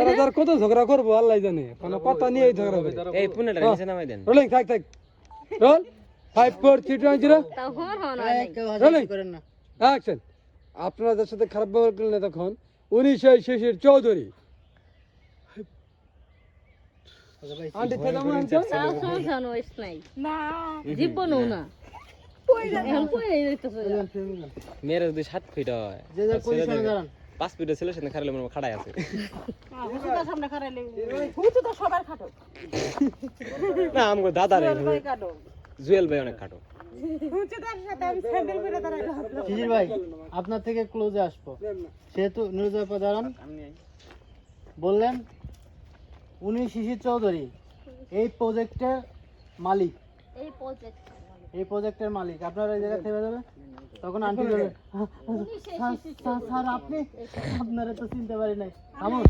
এরা কত ঝগড়া করব আল্লাহ জানে। কোনো কথা নিয়ে ঝগড়া করে এই পুনেটা নিচে নামাই দেন। রোলিং থাক থাক। Roll five four three two zero তখন হন রোলিং অ্যাকশন আপনাদের সাথে খারাপ ব্যবহার করলেন তখন উনিশশো শিশির চৌধুরী। আন্টি নাই। জীবনও না। মেয়ের যদি সাত ফিট হয় পাঁচ ফিটের ছেলে সাথে খারাপ মনে খাড়াই আছে। না আমাকে দাদা রে। জুয়েল ভাই অনেক খাটো। শিশির ভাই আপনার থেকে ক্লোজে আসব। সেহেতু নুরুজয় দাঁড়ান। বললেন উনি শিশির চৌধুরী। এই প্রজেক্টের মালিক। এই এই প্রজেক্টের মালিক। আপনারা এই জায়গা থেকে যাবে তখন আন্টি বলে স্যার স্যার, স্যার আপনি আপনারা তো চিনতে পারি নাই। থামুন।